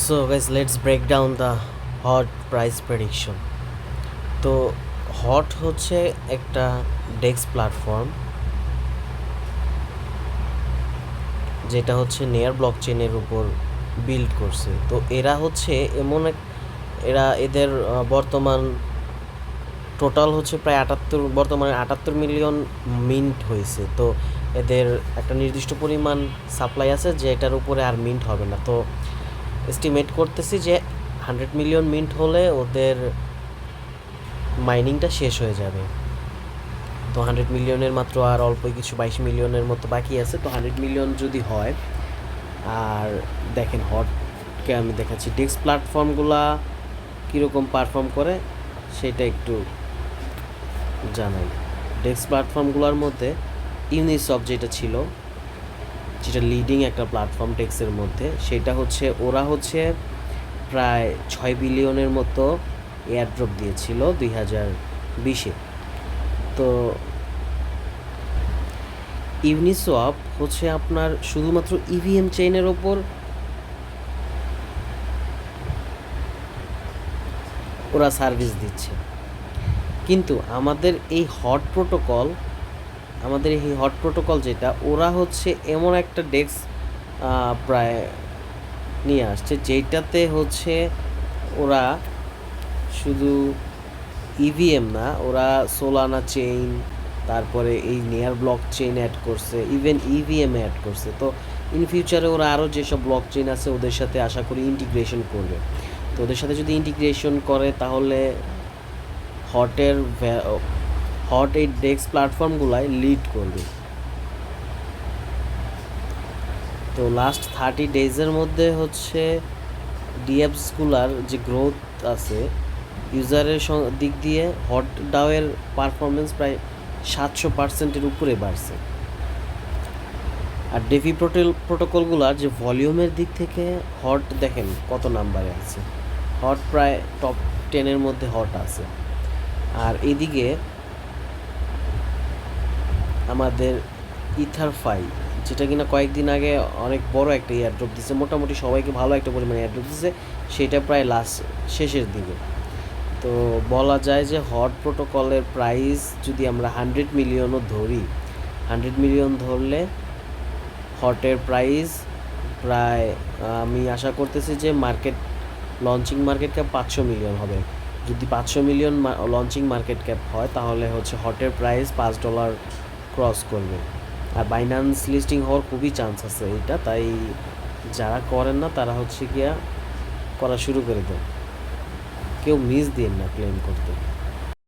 So guys, let's break down the hot price prediction. তো hot হচ্ছে একটা ডেক্স platform যেটা হচ্ছে নেয়ার ব্লক চেনের উপর বিল্ড করছে। তো এরা হচ্ছে এমন এক এরা এদের বর্তমান টোটাল হচ্ছে প্রায় আটাত্তর বর্তমানে আটাত্তর মিলিয়ন মিন্ট হয়েছে। তো এদের একটা নির্দিষ্ট পরিমাণ সাপ্লাই আছে যেটার উপরে আর মিন্ট হবে না। তো এস্টিমেট করতেছি যে হান্ড্রেড মিলিয়ন মিন্ট হলে ওদের মাইনিংটা শেষ হয়ে যাবে। তো হান্ড্রেড মিলিয়নের মাত্র আর অল্প কিছু বাইশ মিলিয়নের মতো বাকি আছে। তো হান্ড্রেড মিলিয়ন যদি হয়, আর দেখেন হটকে আমি দেখাচ্ছি ডেস্ক প্ল্যাটফর্মগুলা কীরকম পারফর্ম করে, সেটা একটু জানাই। ডেস্ক প্ল্যাটফর্মগুলোর মধ্যে ইউনিসফ যেটা ছিল যেটা লিডিং একটা প্ল্যাটফর্ম টেক্সের মধ্যে, সেটা হচ্ছে ওরা হচ্ছে প্রায় ছয় বিলিয়নের মতো এয়ারড্রপ দিয়েছিল দুই হাজার বিশে। তো ইউনিসওয়াপ হচ্ছে আপনার শুধুমাত্র ইভিএম চেইনের ওপর ওরা সার্ভিস দিচ্ছে। কিন্তু আমাদের এই হট প্রোটোকল আমাদের এই হট প্রোটোকল যেটা, ওরা হচ্ছে এমন একটা ডেস্ক প্রায় নিয়ে আসছে, যেটাতে হচ্ছে ওরা শুধু ইভিএম না, ওরা সোলানা চেইন তারপরে এই নেয়ার ব্লক চেইন অ্যাড করছে ইভেন ইভিএম অ্যাড করছে। তো ইন ফিউচারে ওরা আরও যেসব ব্লক চেইন আছে, ওদের সাথে আশা করি ইন্টিগ্রেশন করবে। তো ওদের সাথে যদি ইন্টিগ্রেশন করে, তাহলে হটের হট এই ডেস্ক প্ল্যাটফর্মগুলাই লিড করবে তো লাস্ট থার্টি ডেজের মধ্যে হচ্ছে ডিএপসগুলার যে গ্রোথ আছে ইউজারের দিক দিয়ে হট ডাওয়ের পারফরমেন্স প্রায় সাতশো পার্সেন্টের উপরে বাড়ছে আর ডেভি প্রোটেল প্রোটোকলগুলার যে ভলিউমের দিক থেকে হট দেখেন কত নাম্বারে আছে। হট প্রায় টপ টেনের মধ্যে হট আছে আর এদিকে আমাদের ইথারফাই যেটা কিনা কয়েকদিন আগে অনেক বড় একটা এয়ারড্রপ দিছে। মোটামুটি সবাইকে ভালো একটা পরিমাণে এয়ারড্রপ দিছে। সেটা প্রায় লাস্ট শেষের দিকে। তো বলা যায় যে হট প্রোটোকলের প্রাইস যদি আমরা হান্ড্রেড মিলিয়নও ধরি হান্ড্রেড মিলিয়ন ধরলে হটের প্রাইস প্রায়, আমি আশা করতেছি যে মার্কেট লঞ্চিং মার্কেট ক্যাপ পাঁচশো মিলিয়ন হবে। যদি পাঁচশো মিলিয়ন লঞ্চিং মার্কেট ক্যাপ হয়, তাহলে হচ্ছে হটের প্রাইস পাঁচ ডলার ক্রস করবে। আর বাইন্যান্স লিস্টিং হওয়ার খুবই চান্স আছে এটা, তাই যারা করেন না, তারা হচ্ছে গিয়া করা শুরু করে দেন। কেউ মিস দিন না ক্লেম করতে।